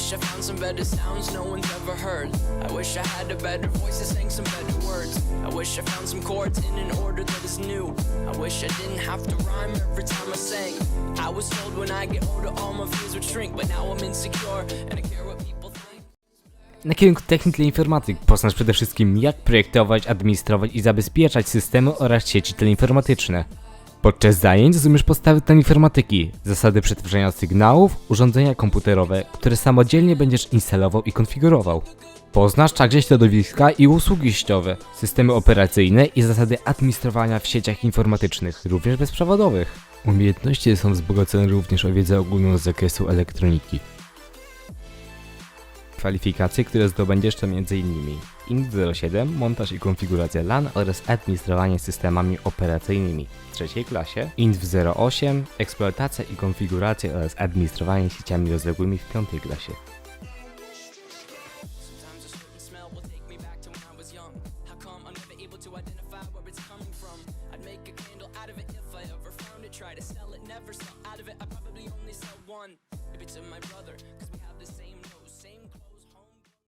wish I found some better sounds no one's ever heard. I wish I had a better voice some better words. I wish I found some chords in an order that is new. I wish I didn't have to rhyme every time I sang. I was told when I get older all my fears would shrink, but now I'm insecure and I care what people think. Na kierunku technik teleinformatyk poznasz przede wszystkim jak projektować, administrować i zabezpieczać systemy oraz sieci teleinformatyczne. Podczas zajęć zrozumiesz podstawy teleinformatyki, zasady przetwarzania sygnałów, urządzenia komputerowe, które samodzielnie będziesz instalował i konfigurował. Poznasz także środowiska i usługi sieciowe, systemy operacyjne i zasady administrowania w sieciach informatycznych, również bezprzewodowych. Umiejętności są wzbogacone również o wiedzę ogólną z zakresu elektroniki. Kwalifikacje, które zdobędziesz to m.in. INT07, montaż i konfiguracja LAN oraz administrowanie systemami operacyjnymi w trzeciej klasie, INT08, eksploatacja i konfiguracja oraz administrowanie sieciami rozległymi w piątej klasie. Try to sell it, never sell out of it. I probably only sell one. Maybe to my brother,